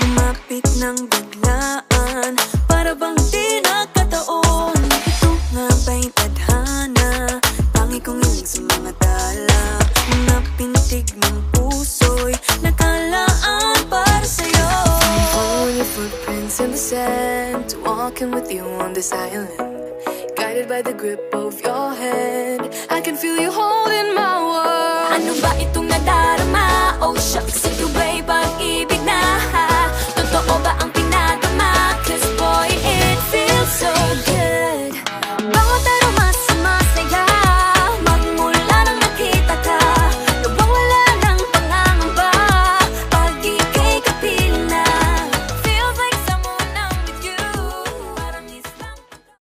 Lumapit ng biglaan Para bang di nakataon Ito nga ba'y tadhana? Tangi kong iling sa mga tala. Mga pintig ng puso'y Nakalaan para sa'yo. Following your footprints in the sand Walking with you on this island. Guided by the grip of your hand I can feel you holding my world. Ano ba itong